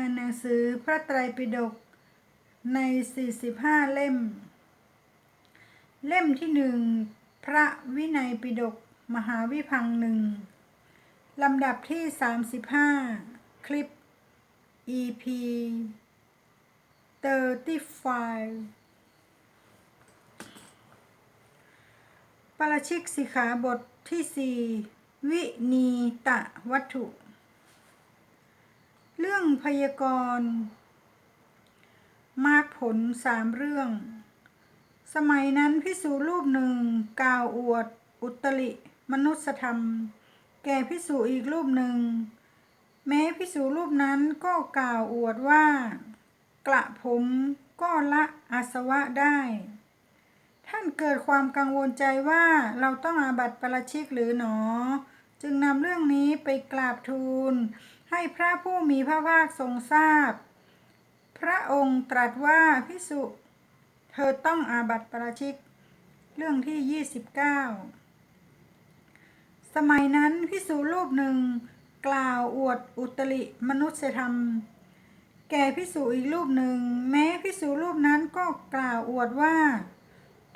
อ่านหนังสือพระไตรปิฎกใน 45 เล่ม เล่มที่หนึ่งพระวินัยปิฎกมหาวิพังหนึ่งลำดับที่ 35 คลิป EP 35ปราชิกสิขาบทที่ 4 วินีตะวัตถุ เรื่องพยากรณ์มากผลสามเรื่อง สมัยนั้นพิสูรูปหนึ่งกล่าวอวด อุตริมนุสธรรม แก่พิสูอีกรูปหนึ่ง แม้พิสูรูปนั้นก็กล่าวอวดว่า กระผมก็ละอาสวะได้ ท่านเกิดความกังวลใจว่าเราต้องอาบัติปราชิกหรือหนอ จึงนำเรื่องนี้ไปกราบทูล ให้พระผู้มีพระภาคทรงทราบพระองค์ตรัสว่าพิสุเธอต้องอาบัติปราชิก เรื่องที่ 29 สมัยนั้นพิสูรูปหนึ่งกล่าวอวดอุตริมนุษยธรรม แก่พิสูอีกรูปหนึ่ง แม้พิสูรูปนั้นก็กล่าวอวดว่า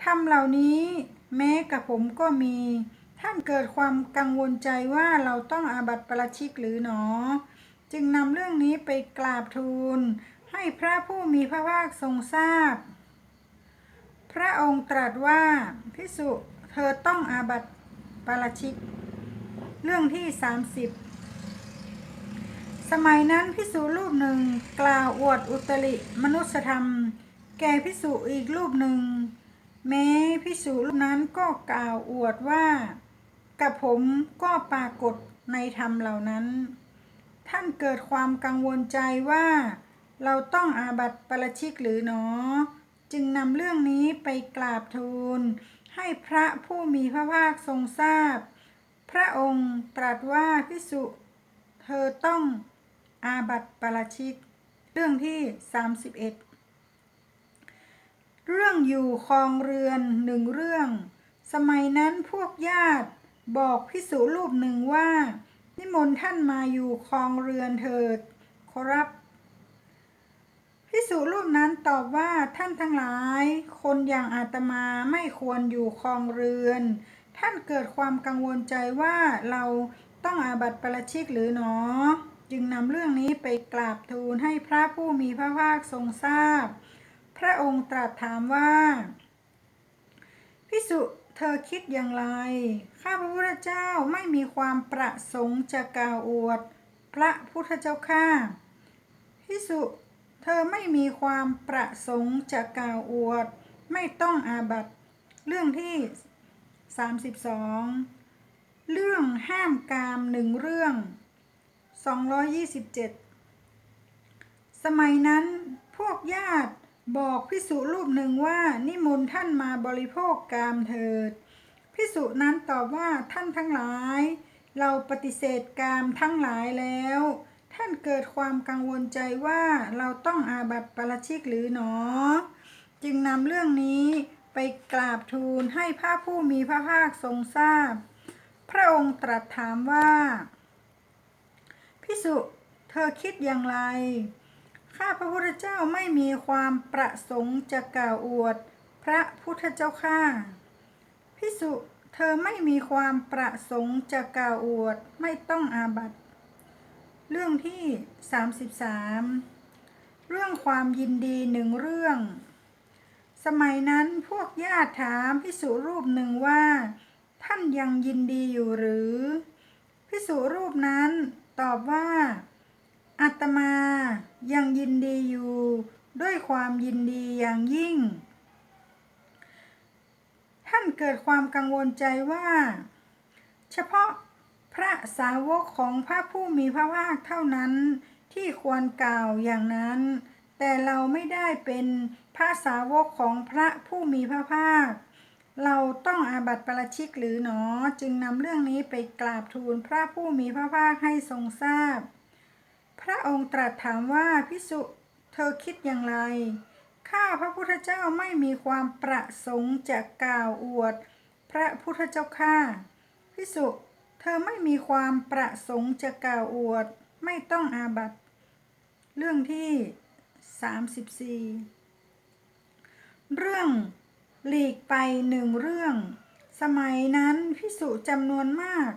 ทำเหล่านี้แม้กับผมก็มี ท่านเกิดความกังวลใจว่าเราต้องอาบัติปราชิกหรือหนอ จึงนำเรื่องนี้ไปกราบทูล ให้พระผู้มีพระภาคทรงทราบ พระองค์ตรัสว่าพิสุเธอต้องอาบัติปราชิก เรื่องที่ 30 สมัยนั้นพิสุรูปหนึ่งกล่าวอวดอุตริมนุสธรรม แก่พิสุอีกรูปหนึ่งแม้พิสุรูปนั้นก็กล่าวอวดว่า กับผมก็ปรากฏในธรรมเหล่านั้น ท่านเกิดความกังวลใจว่า เราต้องอาบัติปราชิกหรือหนอ จึงนำเรื่องนี้ไปกราบทูล ให้พระผู้มีพระภาคทรงทราบพระองค์ตรัสว่าพิสุ เธอต้องอาบัติปราชิก เรื่องที่ 31เรื่องอยู่คลองเรือนหนึ่งเรื่อง สมัยนั้นพวกญาติ บอกพิสุรูปหนึ่งว่า นิมนต์ท่านมาอยู่คลองเรือนเถิดขอรับพิสุรูปนั้นตอบว่าท่านทั้งหลาย คนอย่างอาตมาไม่ควรอยู่คลองเรือน ท่านเกิดความกังวลใจว่าเราต้องอาบัติปราชิกหรือหนอ จึงนำเรื่องนี้ไปกราบทูลให้พระผู้มีพระภาคทรงทราบพระองค์ตรัสถามว่าพิสุ เธอคิดอย่างไร ข้าพระพุทธเจ้าไม่มีความประสงค์จะกล่าวอวด พระพุทธเจ้าข้าพิสุเธอไม่มีความประสงค์จะกล่าวอวด ไม่ต้องอาบัตเรื่องที่ 32 เรื่องห้ามกามหนึ่งเรื่อง 227 สมัยนั้นพวกญาติ บอกพิสุรูปหนึ่งว่านิมนต์ท่านมาบริโภคกามเถิดพิสุนั้นตอบว่าท่านทั้งหลาย เราปฏิเสธกามทั้งหลายแล้ว ท่านเกิดความกังวลใจว่าเราต้องอาบัติปราชิกหรือหนอ จึงนำเรื่องนี้ไปกราบทูลให้พระผู้มีพระภาคทรงทราบ พระองค์ตรัสถามว่าพิสุเธอคิดอย่างไร ข้าพระพุทธเจ้าไม่มีความประสงค์จะกล่าวอวด พระพุทธเจ้าข้าพิสุเธอไม่มีความประสงค์จะกล่าวอวดไม่ต้องอาบัตเรื่องที่ 33 เรื่องความยินดีหนึ่งเรื่อง สมัยนั้นพวกญาติถามพิสุรูปหนึ่งว่า ท่านยังยินดีอยู่หรือ พิสุรูปนั้นตอบว่า อาตมายังยินดีอยู่ ด้วยความยินดีอย่างยิ่ง ท่านเกิดความกังวลใจว่า เฉพาะพระสาวกของพระผู้มีพระภาคเท่านั้นที่ควรกล่าวอย่างนั้น แต่เราไม่ได้เป็นพระสาวกของพระผู้มีพระภาค เราต้องอาบัติปราชิกหรือหนอจึงนำเรื่องนี้ไปกราบทูลพระผู้มีพระภาคให้ทรงทราบพ พระองค์ตรัสถามว่าพิสุเธอคิดอย่างไร ข้าพระพุทธเจ้าไม่มีความประสงค์จะกล่าวอวด พระพุทธเจ้าข้าพิสุเธอไม่มีความประสงค์จะกล่าวอวด ไม่ต้องอาบัตเรื่องที่ 34 เรื่องหลีกไปหนึ่งเรื่อง สมัยนั้นพิสุจำนวนมาก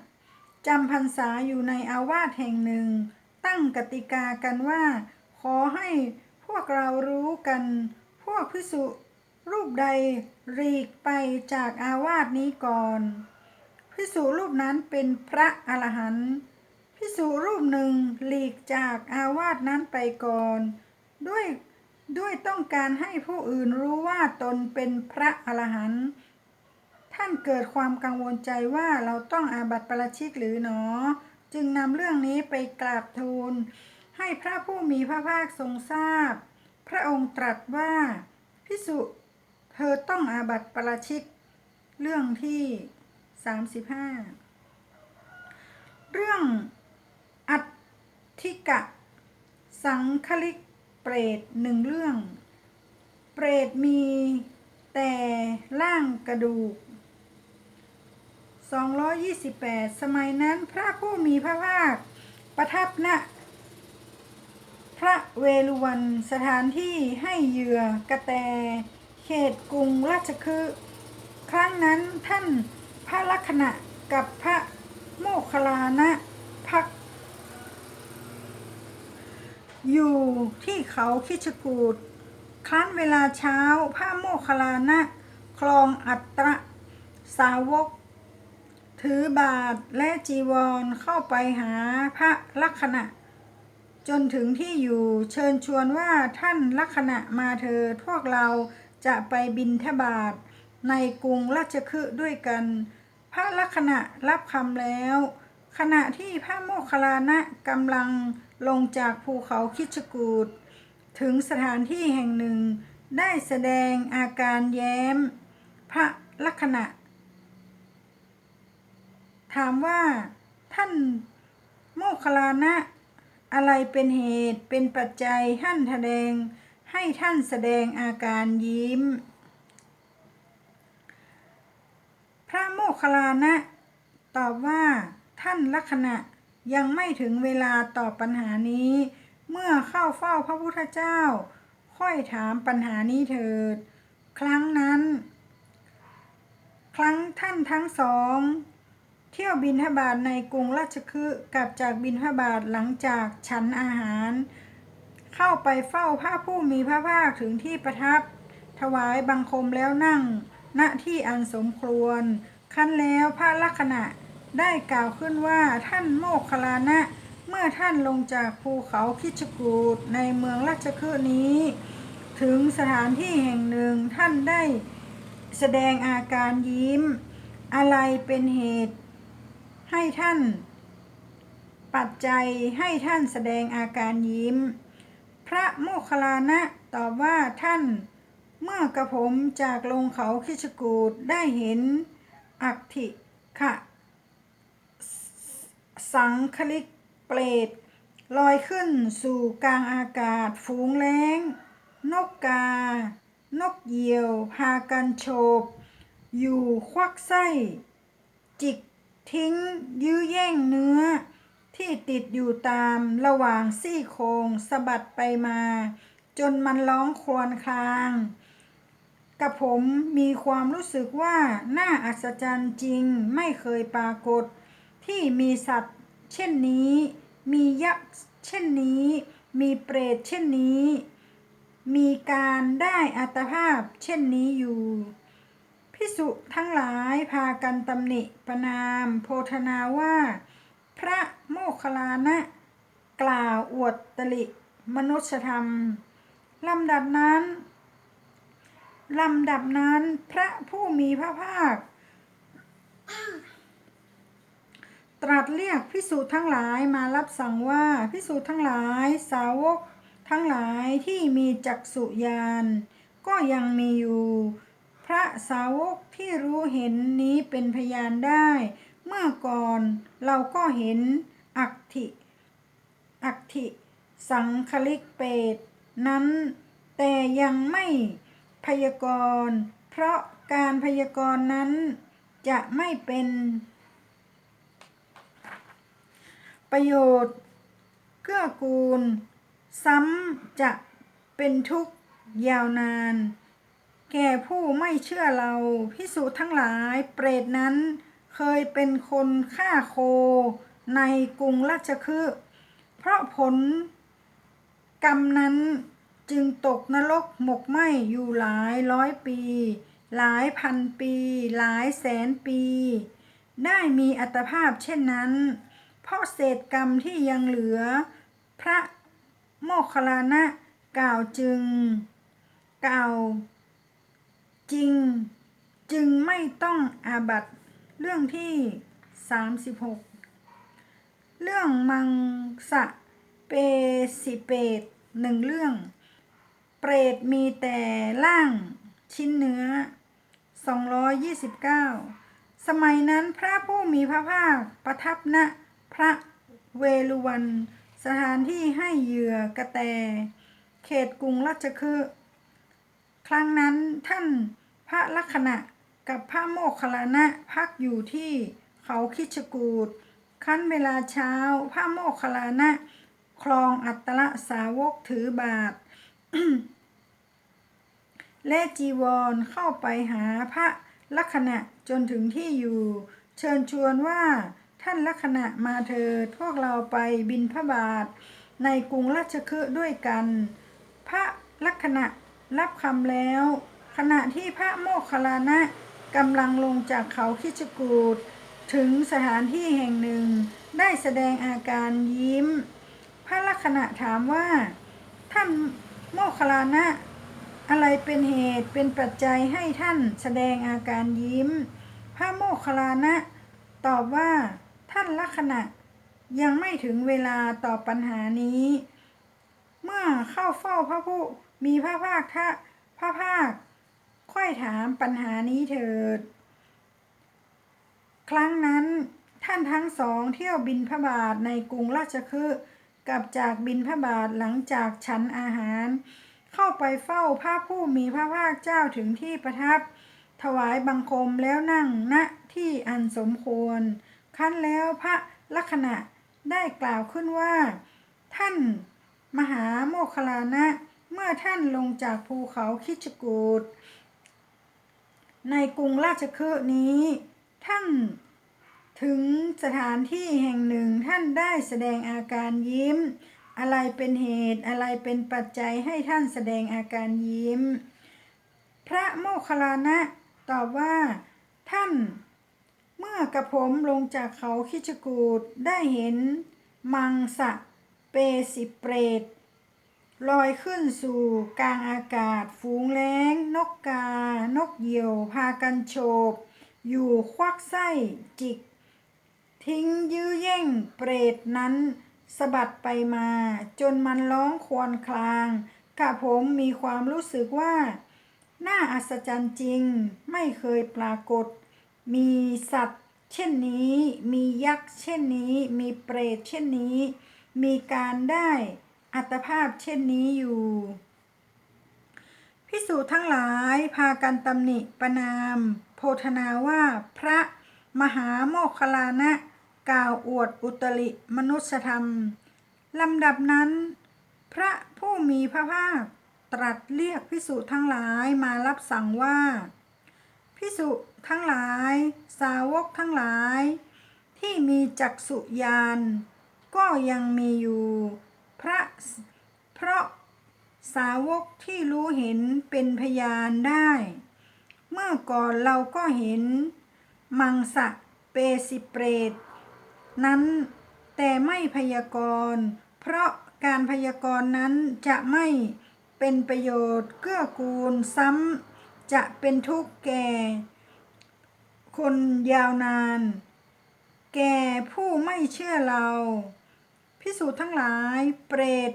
จำพรรษาอยู่ในอาวาสแห่งหนึ่ง ตั้งกติกากันว่า ขอให้พวกเรารู้กัน พวกพิสุรูปใดหลีกไปจากอาวาสนี้ก่อนพิสุรูปนั้นเป็นพระอรหันต์พิสุรูปหนึ่งหลีกจากอาวาสนั้นไปก่อน ด้วยด้วยต้องการให้ผู้อื่นรู้ว่าตนเป็นพระอรหันต์ท่านเกิดความกังวลใจว่าเราต้องอาบัติปราชิกหรือหนอ จึงนำเรื่องนี้ไปกราบทูล ให้พระผู้มีพระภาคทรงทราบพระองค์ตรัสว่าพิสุเธอต้องอาบัติปราชิก เรื่องที่ 35 เรื่องอัตทิกะ สังคลิกเปรตหนึ่งเรื่อง เปรตมีแต่ร่างกระดูก 228 สมัยนั้นพระผู้มีพระภาค ประทับณพระเวฬุวันสถานที่ให้เหยื่อกระแต เขตกรุงราชคฤห์ครั้งนั้นท่านพระลักษณะกับพระโมคคลานะพัก อยู่ที่เขาคิชกูดครั้นเวลาเช้าพระโมคคลลานะ คลองอัตระสาวก ถือบาทและจีวรเข้าไปหาพระลักษณะ จนถึงที่อยู่เชิญชวนว่าท่านลักษณะมาเถิดพวกเราจะไปบินทบาทในกรุงราชคฤห์ด้วยกัน พระลักษณะรับคำแล้ว ขณะที่พระโมคคัลลานะกำลังลงจากภูเขาคิชกูดถึงสถานที่แห่งหนึ่งได้แสดงอาการแย้ม พระลักษณะ ถามว่าท่านโมคลานะ อะไรเป็นเหตุเป็นปัจจัยท่านแสดงให้ท่านแสดงอาการยิ้ม พระโมคคัลลานะ ตอบว่าท่านลักษณะยังไม่ถึงเวลาตอบปัญหานี้ เมื่อเข้าเฝ้าพระพุทธเจ้า ค่อยถามปัญหานี้เถิด ครั้งนั้น ครั้งท่านทั้งสอง เที่ยวบินทบาทในกรุงราชคฤห์กลับจากบินทบาทหลังจากฉันอาหาร เข้าไปเฝ้าพระผู้มีพระภาคถึงที่ประทับ ถวายบังคมแล้วนั่ง ณที่อันสมควรคันแล้วพระลักษณะได้กล่าวขึ้นว่าท่านโมคคัลลานะ เมื่อท่านลงจากภูเขาคิชกูดในเมืองราชคฤห์นี้ ถึงสถานที่แห่งหนึ่งท่านได้แสดงอาการยิ้ม อะไรเป็นเหตุ ให้ท่าน ปัจจัยให้ท่านแสดงอาการยิ้ม พระโมคคัลลานะตอบว่าท่าน เมื่อกระผมจากลงเขาคิชกูดได้เห็นอักถิขะสังคลิกเปรตลอยขึ้นสู่กลางอากาศฝูงแล้ง นกกา นกเหยี่ยว พากันโฉบอยู่ควักไส้ จิก ทิ้งยื้อแย่งเนื้อ ที่ติดอยู่ตามระหว่างซี่โครงสะบัดไปมา จนมันร้องครวญคราง กับผมมีความรู้สึกว่าน่าอัศจรรย์จริงไม่เคยปรากฏ ที่มีสัตว์ เช่นนี้ มียักษ์เช่นนี้ มีเปรตเช่นนี้ มีการได้อัตภาพเช่นนี้อยู่ พิสุทั้งหลายพากันตำหนิประนามโพธนาว่า พระโมคคัลลานะ กล่าวอวดตลิมนุษยธรรมลำดับนั้นลำดับนั้นพระผู้มีพระภาค ตรัสเรียกพิสูจน์ทั้งหลายมารับสั่งว่าพิสูจน์ทั้งหลายสาวกทั้งหลายที่มีจักษุญาณก็ยังมีอยู่ พระสาวกที่รู้เห็นนี้เป็นพยานได้ เมื่อก่อนเราก็เห็นอักถิอักถิสังคลิกเปตนั้นแต่ยังไม่พยากรณ์เพราะการพยากรณ์นั้นจะไม่เป็นประโยชน์เกื้อกูล ซ้ำจะเป็นทุกข์ยาวนาน แก่ผู้ไม่เชื่อเราพิสูจน์ทั้งหลายเปรตนั้นเคยเป็นคนฆ่าโคในกรุงราชคฤห์เพราะผลกรรมนั้นจึงตกนรกหมกไหมอยู่หลายร้อยปี หลายพันปี หลายแสนปี ได้มีอัตภาพเช่นนั้น เพราะเศษกรรมที่ยังเหลือ พระโมคคัลลานะกล่าวจึง กล่าว จริงจึงไม่ต้องอาบัตเรื่องที่ 36 เรื่องมังสะเปสิเปตหนึ่งเรื่อง เปรตมีแต่ล่างชิ้นเนื้อ 229 สมัยนั้นพระผู้มีพระภาคประทับณพระเวลุวัน สถานที่ให้เหยื่อกระแต เขตกรุงราชคฤห์ ครั้งนั้นท่านพระลักษณะกับพระโมคคัลลานะพักอยู่ที่เขาคิชกูดขั้นเวลาเช้าพระโมคคัลลานะคลองอัตตะสาวกถือบาท และจีวรเข้าไปหาพระลักษณะจนถึงที่อยู่ เชิญชวนว่าท่านลักษณะมาเถิดพวกเราไปบินพระบาท ในกรุงราชคฤห์ด้วยกัน พระลักษณะ รับคำแล้ว ขณะที่พระโมคคัลลานะกำลังลงจากเขาคิชกูดถึงสถานที่แห่งหนึ่ง ได้แสดงอาการยิ้ม พระลักษณะถามว่า ท่านโมคคัลลานะอะไรเป็นเหตุเป็นปัจจัยให้ท่านแสดงอาการยิ้ม พระโมคคัลลานะ ตอบว่า ท่านลักษณะยังไม่ถึงเวลาตอบปัญหานี้ เมื่อเข้าเฝ้าพระผู้ มีพระภาคทะพระภาค ค่อยถามปัญหานี้เถิด ครั้งนั้นท่านทั้งสองเที่ยวบินพระบาทในกรุงราชคฤห์กับจากบินพระบาทหลังจากฉันอาหาร เข้าไปเฝ้าพระผู้มีพระภาคเจ้าถึงที่ประทับ ถวายบังคมแล้วนั่งณที่อันสมควร ขั้นแล้วพระลักษณะได้กล่าวขึ้นว่า ท่านมหาโมคคลานะ เมื่อท่านลงจากภูเขาคิชกูดในกรุงราชคฤห์นี้ ท่านถึงสถานที่แห่งหนึ่งท่านได้แสดงอาการยิ้ม อะไรเป็นเหตุอะไรเป็นปัจจัยให้ท่านแสดงอาการยิ้ม พระโมคคัลลานะตอบว่าท่าน เมื่อกระผมลงจากเขาคิชกูดได้เห็นมังสะเปสิเปรต ลอยขึ้นสู่กลางอากาศฝูงแล้ง นกกา นกเหยี่ยว พากันโฉบ อยู่ควักไส้จิก ทิ้งยื้อแย่งเปรตนั้นสะบัดไปมา จนมันร้องควญครางกะผมมีความรู้สึกว่า น่าอัศจรรย์จริงไม่เคยปรากฏ มีสัตว์ เช่นนี้ มียักษ์เช่นนี้ มีเปรตเช่นนี้ มีการได้ อัตภาพเช่นนี้อยู่พิสูจน์ทั้งหลายพากันตำหนิประนาม โพธนาว่าพระมหาโมคคลานะกล่าวอวดอุตริมนุสธรรมลำดับนั้น พระผู้มีพระภาคตรัสเรียกพิสุทั้งหลายมารับสั่งว่า พิสุทั้งหลาย สาวกทั้งหลาย ที่มีจักษุญาณก็ยังมีอยู่ ระเพราะสาวกที่รู้เห็นเป็นพยานได้ เมื่อก่อนเราก็เห็นมังสะเปสิเปรตนั้นแต่ไม่พยากรณ์ เพราะการพยากรณ์นั้นจะไม่เป็นประโยชน์เกื้อกูลซ้ำจะเป็นทุกข์แก่ คนยาวนาน แก่ผู้ไม่เชื่อเรา พิสูจน์ทั้งหลาย เปรต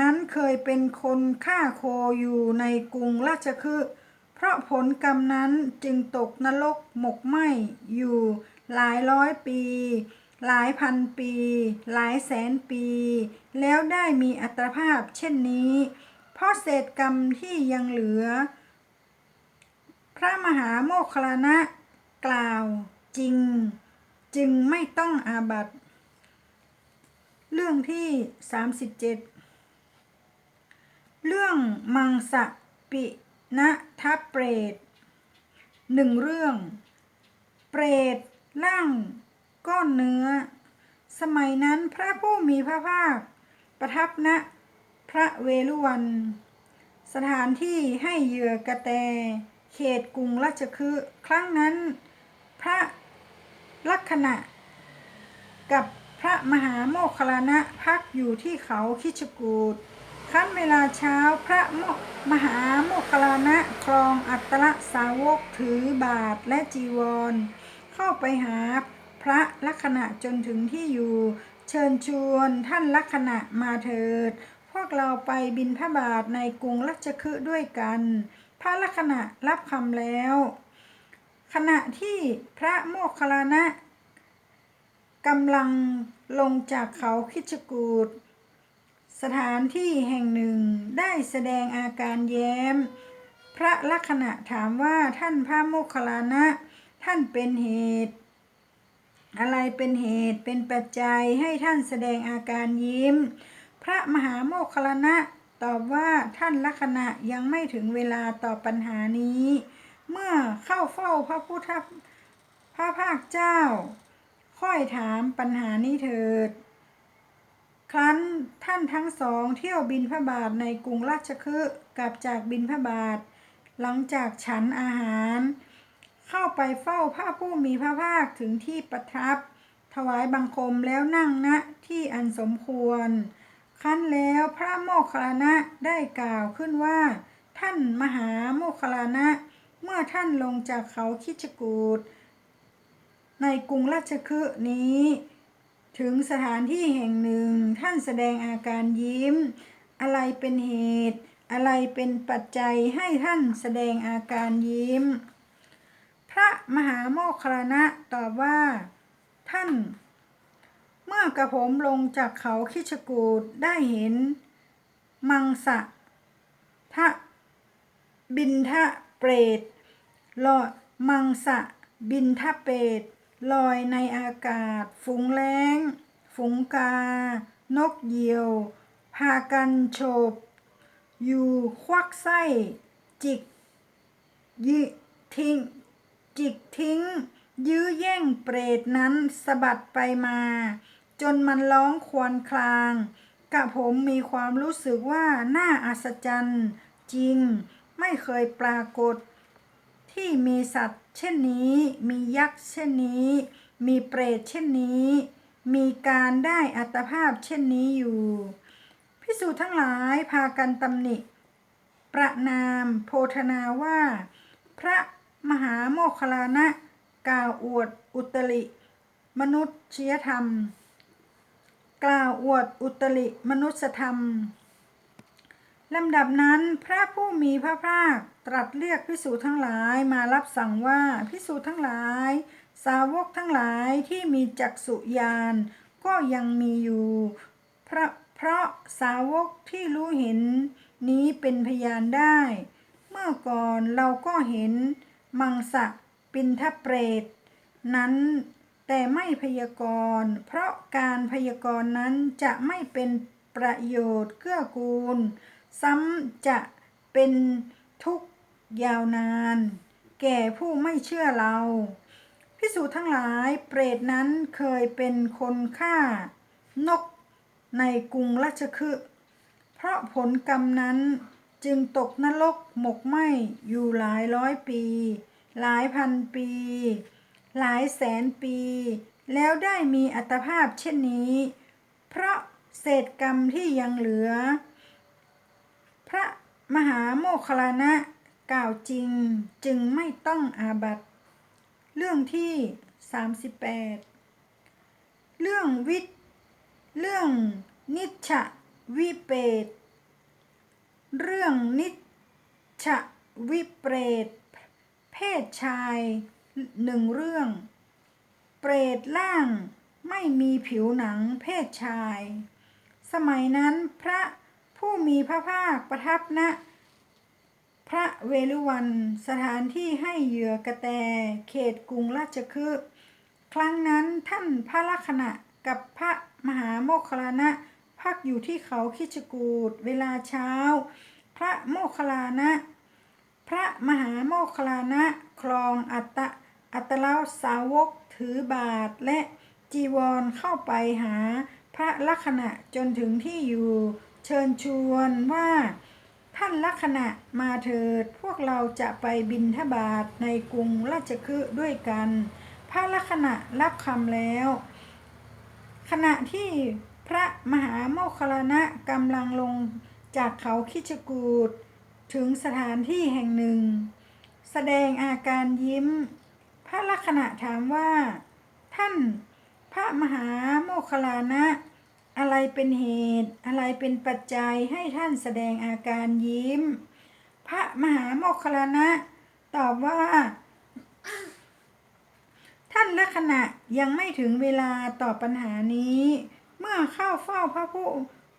นั้นเคยเป็นคนฆ่าโคอยู่ในกรุงราชคฤห์เพราะผลกรรมนั้นจึงตกนรกหมกไหมอยู่หลายร้อยปี หลายพันปี หลายแสนปี แล้วได้มีอัตภาพเช่นนี้ เพราะเศษกรรมที่ยังเหลือ พระมหาโมคคลานะกล่าวจริง จึงไม่ต้องอาบัต เรื่องที่37เรื่องมังสะปินะทัเปรตหนึ่งเรื่อง เปรตร่างก้อนเนื้อ สมัยนั้นพระผู้มีพระภาค ประทับณพระเวฬุวัน สถานที่ให้เหยื่อกระแต เขตกรุงราชคฤห์ครั้งนั้น พระลักษณะกับ พระมหาโมคคลานะพักอยู่ที่เขาคิชกูดขั้นเวลาเช้าพระโมมหาโมคคลานะครองอัตตะสาวกถือบาทและจีวร เข้าไปหาพระลักษณะจนถึงที่อยู่ เชิญชวนท่านลักษณะมาเถิด พวกเราไปบินพระบาทในกรุงรัชคฤห์ด้วยกัน พระลักษณะรับคำแล้ว ขณะที่พระโมคคลานะ กำลังลงจากเขาคิชกูดสถานที่แห่งหนึ่งได้แสดงอาการแย้ม พระลักษณะถามว่าท่านพระโมคคัลลานะ ท่านเป็นเหตุ อะไรเป็นเหตุเป็นปัจจัยให้ท่านแสดงอาการยิ้ม พระมหาโมคคัลลานะตอบว่าท่านลักษณะยังไม่ถึงเวลาตอบปัญหานี้ เมื่อเข้าเฝ้าพระพุทธพระภาคเจ้า ค่อยถามปัญหานี้เถิด ครั้นท่านทั้งสองเที่ยวบินพระบาทในกรุงราชคฤห์กลับจากบินพระบาท หลังจากฉันอาหาร เข้าไปเฝ้าพระผู้มีพระภาคถึงที่ประทับ ถวายบังคมแล้วนั่งณที่อันสมควร ครั้นแล้วพระโมคคัลลานะได้กล่าวขึ้นว่า ท่านมหาโมคคัลลานะ เมื่อท่านลงจากเขาคิชกูด ในกรุงราชคฤห์นี้ ถึงสถานที่แห่งหนึ่งท่านแสดงอาการยิ้ม อะไรเป็นเหตุ อะไรเป็นปัจจัยให้ท่านแสดงอาการยิ้ม พระมหาโมคคัลานะตอบว่า ท่าน เมื่อกระผมลงจากเขาคิชกูดได้เห็น มังสะทะบินทะเปรตลอมังสะบินทะเปรต ลอยในอากาศ ฝูงแล้ง ฝูงกา นกเหยี่ยว พากันโฉบ อยู่ควักไส้ จิกยิทิ้ง จิกทิ้ง ยื้อแย่งเปรตนั้นสะบัดไปมา จนมันร้องครวญครางกะผมมีความรู้สึกว่าน่าอัศจรรย์ จริงไม่เคยปรากฏ ที่มีสัตว์ เช่นนี้ มียักษ์เช่นนี้ มีเปรตเช่นนี้ มีการได้อัตภาพเช่นนี้อยู่พิสูจน์ทั้งหลายพากันตำหนิ ประนามโพธนาว่า พระมหาโมคคลานะกล่าวอวดอุตริ มนุษยธรรม กล่าวอวดอุตริมนุสธรรม ลำดับนั้นพระผู้มีพระภาคตรัสเรียกพิสูจน์ทั้งหลายมารับสั่งว่าพิสูจน์ทั้งหลาย สาวกทั้งหลายที่มีจักษุญาณก็ยังมีอยู่เพราะเพราะสาวกที่รู้เห็นนี้เป็นพยานได้ เมื่อก่อนเราก็เห็นมังสะปินทเปรต นั้นแต่ไม่พยากรณ์เพราะการพยากรณ์นั้นจะไม่เป็นประโยชน์เกื้อกูล ซ้ำจะเป็นทุกข์ยาวนาน แก่ผู้ไม่เชื่อเรา พิสูจน์ทั้งหลายเปรตนั้นเคยเป็นคนฆ่านกในกรุงราชคฤห์เพราะผลกรรมนั้นจึงตกนรกหมกไหมอยู่หลายร้อยปี หลายพันปี หลายแสนปี แล้วได้มีอัตภาพเช่นนี้ เพราะเศษกรรมที่ยังเหลือ พระมหาโมคลานะกล่าวจริงจึงไม่ต้องอาบัตเรื่องที่ 38 เรื่องวิทเรื่องนิชวิเปรตเรื่องนิชชวิเปรตเพศชายหนึ่งเรื่อง เปรตร่างไม่มีผิวหนังเพศชาย สมัยนั้นพระ ผู้มีพระภาคประทับณพระเวฬุวันสถานที่ให้เหยื่อกระแต เขตกรุงราชคฤห์ครั้งนั้นท่านพระลักษณะกับพระมหาโมคคลานะพักอยู่ที่เขาคิชกูดเวลาเช้า พระโมคคลานะ พระมหาโมคคลานะครองอัตตะอัตลาสาวกถือบาทและจีวรเข้าไปหาพระลักษณะจนถึงที่อยู่ เชิญชวนว่า ท่านลักษณะมาเถิด พวกเราจะไปบินทบาทในกรุงราชคฤห์ด้วยกัน พระลักษณะรับคำแล้ว ขณะที่พระมหาโมคคลานะกำลังลงจากเขาคิชกูดถึงสถานที่แห่งหนึ่ง แสดงอาการยิ้ม พระลักษณะถามว่า ท่านพระมหาโมคคลานะ อะไรเป็นเหตุ อะไรเป็นปัจจัยให้ท่านแสดงอาการยิ้ม พระมหาโมคคลานะตอบว่า ท่านลักษณะยังไม่ถึงเวลาตอบปัญหานี้ เมื่อเข้าเฝ้าพระผู้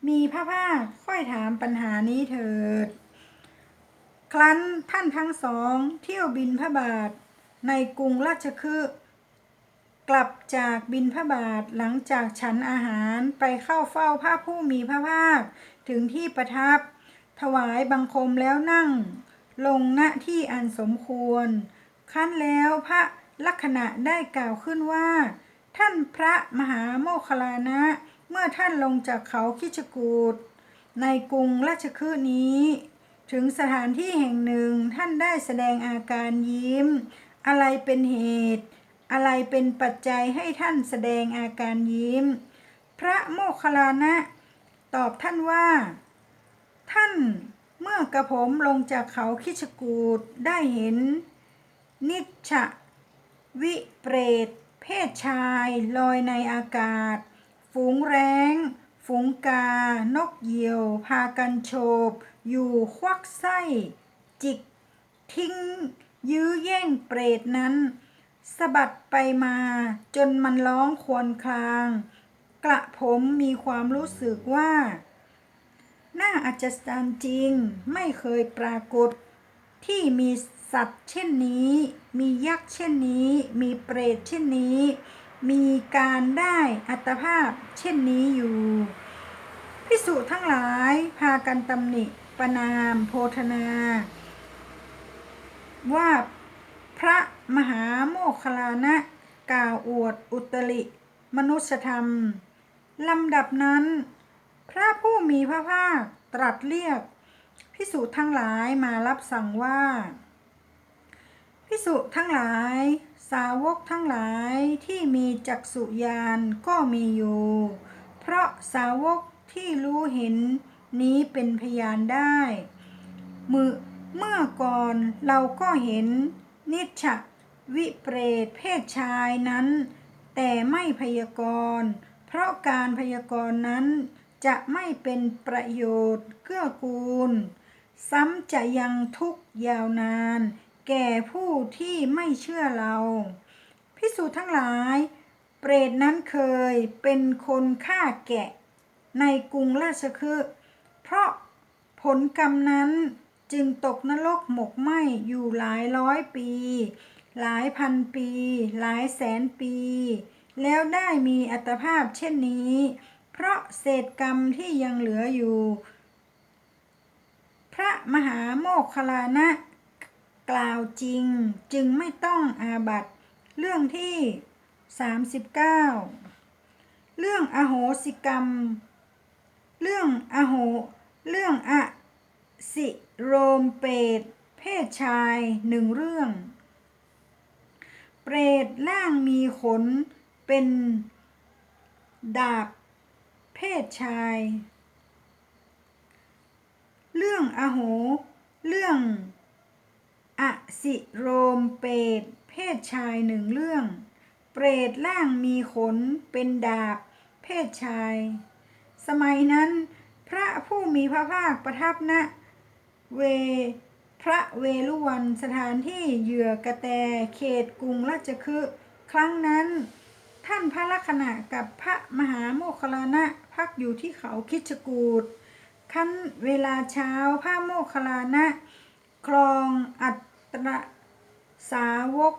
มีพระภาคค่อยถามปัญหานี้เถิด ครั้นท่านทั้งสองเที่ยวบินพระบาทในกรุงราชคฤห์ กลับจากบินพระบาทหลังจากฉันอาหารไปเข้าเฝ้าพระผู้มีพระภาค ถึงที่ประทับ ถวายบังคมแล้วนั่ง ลงณที่อันสมควรขั้นแล้วพระลักษณะได้กล่าวขึ้นว่า ท่านพระมหาโมคลลานะ เมื่อท่านลงจากเขาคิชกูดในกรุงราชคฤห์นี้ ถึงสถานที่แห่งหนึ่งท่านได้แสดงอาการยิ้ม อะไรเป็นเหตุ อะไรเป็นปัจจัยให้ท่านแสดงอาการยิ้ม พระโมคคัลลานะตอบท่านว่า ท่านเมื่อกระผมลงจากเขาคิชกูดได้เห็น นิชะวิเปรต เพศชายลอยในอากาศ ฝูงแร้ง ฝูงกา นกเหยี่ยว พากันโฉบอยู่ควักไส้ จิก ทิ้ง ยื้อแย่งเปรตนั้น สะบัดไปมาจนมันร้องควรคราง กระผมมีความรู้สึกว่า น่าอัศจรรย์จริงไม่เคยปรากฏ ที่มีสัตว์เช่นนี้ มียักษ์เช่นนี้ มีเปรตเช่นนี้ มีการได้อัตภาพเช่นนี้อยู่พิสุทั้งหลายพากันตำหนิประนามโพธนา ว่าพระ มหาโมคคลานะ กล่าวอวดอุตริมนุษยธรรม ลำดับนั้น พระผู้มีพระภาคตรัสเรียกพิสุทั้งหลายมารับสั่งว่า พิสุทั้งหลาย สาวกทั้งหลายที่มีจักษุญาณก็มีอยู่ เพราะสาวกที่รู้เห็นนี้เป็นพยานได้มือเมื่อก่อนเราก็เห็นนิชชะ วิเปรตเพศชายนั้น แต่ไม่พยากรณ์ เพราะการพยากรณ์นั้นจะไม่เป็นประโยชน์เกื้อกูล ซ้ำจะยังทุกยาวนาน แก่ผู้ที่ไม่เชื่อเราพิสูจน์ทั้งหลาย เปรตนั้นเคยเป็นคนฆ่าแกะ ในกรุงราชคฤห์เพราะผลกรรมนั้นจึงตกนรกหมกไหมอยู่หลายร้อยปี หลายพันปี หลายแสนปี แล้วได้มีอัตภาพเช่นนี้ เพราะเศษกรรมที่ยังเหลืออยู่ พระมหาโมคคลานะ กล่าวจริงจึงไม่ต้องอาบัตเรื่องที่ 39 เรื่องอโหสิกรรม เรื่องอโห เรื่องอะสิโรมเปตเพศชายหนึ่งเรื่อง เปรตร่างมีขน เป็นดาบ เพศชาย เรื่องอโห เรื่องอสิโรมเปรตเพศชายหนึ่งเรื่อง เปรตร่างมีขน เป็นดาบ เพศชาย สมัยนั้น พระผู้มีพระภาคประทับณเว พระเวลุวันสถานที่เหยื่อกระแตเขตกรุงราชคฤห์ครั้งนั้น ท่านพระลักษณะกับพระมหาโมคลานะพักอยู่ที่เขาคิชกูดขั้นเวลาเช้าพระโมคคลานะครองอัตราสาวก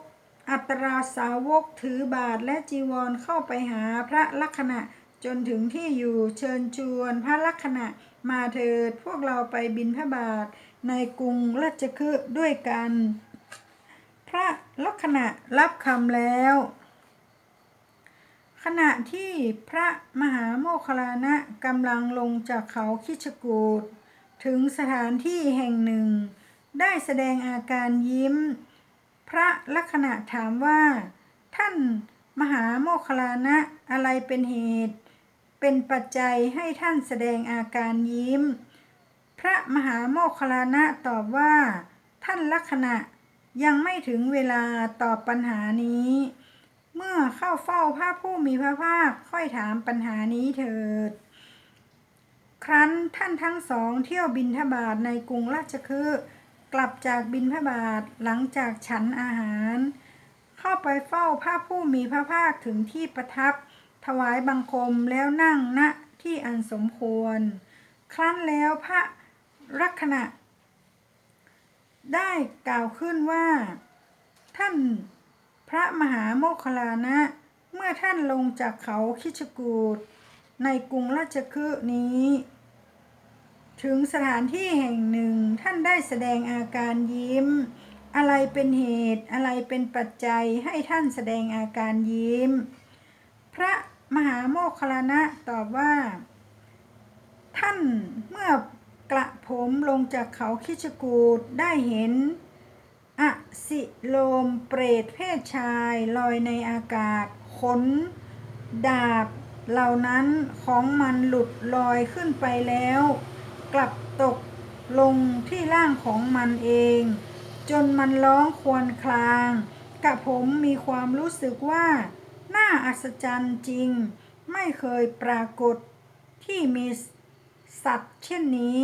อัตราสาวกถือบาทและจีวรเข้าไปหาพระลักษณะจนถึงที่อยู่เชิญชวนพระลักษณะมาเถิดพวกเราไปบินพระบาท ในกรุงราชคฤห์ด้วยกัน พระลักษณะรับคำแล้ว ขณะที่พระมหาโมคลานะกำลังลงจากเขาคิชกูดถึงสถานที่แห่งหนึ่ง ได้แสดงอาการยิ้ม พระลักษณะถามว่า ท่านมหาโมคลานะอะไรเป็นเหตุ เป็นปัจจัยให้ท่านแสดงอาการยิ้ม พระมหาโมคคลานะตอบว่า ท่านลักษณะยังไม่ถึงเวลาตอบปัญหานี้ เมื่อเข้าเฝ้าพระผู้มีพระภาคค่อยถามปัญหานี้เถิด ครั้นท่านทั้งสองเที่ยวบินทบาทในกรุงราชคฤห์กลับจากบินทบาทหลังจากฉันอาหาร เข้าไปเฝ้าพระผู้มีพระภาคถึงที่ประทับ ถวายบังคมแล้วนั่งณที่อันสมควร ครั้นแล้วพระ ลักษณะ ได้กล่าวขึ้นว่า ท่านพระมหาโมคคลานะ เมื่อท่านลงจากเขาคิชกูดในกรุงราชคฤห์นี้ ถึงสถานที่แห่งหนึ่งท่านได้แสดงอาการยิ้ม อะไรเป็นเหตุอะไรเป็นปัจจัยให้ท่านแสดงอาการยิ้ม พระมหาโมคคลานะตอบว่า ท่านเมื่อ กระผมลงจากเขาคิชกูดได้เห็นอสิโลมเปรตเพศชายลอยในอากาศ ขน ดาบ เหล่านั้นของมันหลุดลอยขึ้นไปแล้ว กลับตกลงที่ร่างของมันเอง จนมันร้องครวญครางกับผมมีความรู้สึกว่า น่าอัศจรรย์จริง ไม่เคยปรากฏที่มี สัตว์เช่นนี้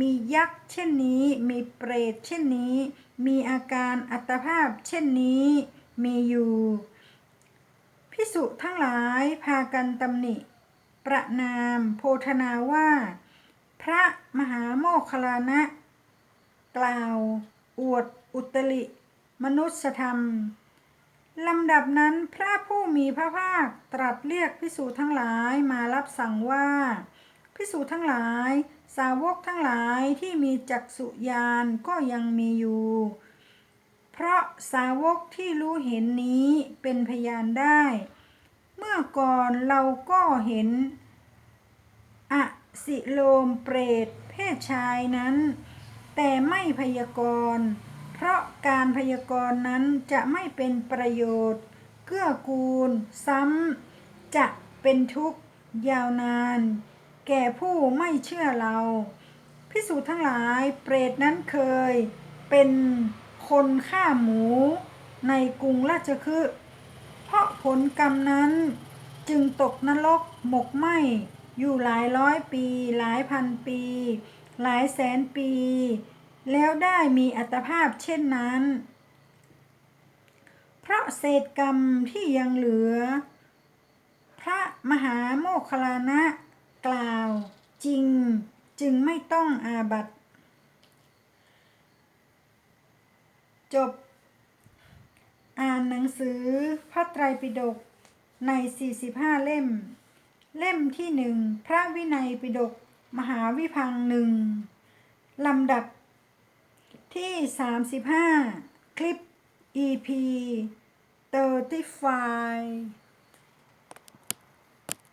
มียักษ์เช่นนี้ มีเปรตเช่นนี้ มีอาการอัตภาพเช่นนี้ มีอยู่พิสุทั้งหลายพากันตำหนิ ประนามโพธนาว่า พระมหาโมคคลานะ กล่าว อวดอุตริ มนุษยธรรมลำดับนั้นพระผู้มีพระภาคตรัสเรียกพิสูจทั้งหลายมารับสั่งว่า พิสูจทั้งหลาย สาวกทั้งหลายที่มีจักษุญาณก็ยังมีอยู่ เพราะสาวกที่รู้เห็นนี้เป็นพยานได้ เมื่อก่อนเราก็เห็นอสิโลมเปรต เพศชายนั้น แต่ไม่พยากรณ์เพราะการพยากรณ์นั้นจะไม่เป็นประโยชน์ เกื้อกูล ซ้ำจะเป็นทุกข์ยาวนาน แก่ผู้ไม่เชื่อเราพิสูจน์ทั้งหลายเปรตนั้นเคยเป็นคนฆ่าหมูในกรุงราชคฤห์เพราะผลกรรมนั้นจึงตกนรกหมกไหมอยู่หลายร้อยปี หลายพันปี หลายแสนปี แล้วได้มีอัตภาพเช่นนั้น เพราะเศษกรรมที่ยังเหลือ พระมหาโมคคลลานะ กล่าว จริง จึงไม่ต้องอาบัตจบ อ่านหนังสือพระไตรปิฎกใน 45 เล่ม เล่มที่หนึ่งพระวินัยปิฎกมหาวิพังหนึ่งลำดับที่ 35 คลิป EP 35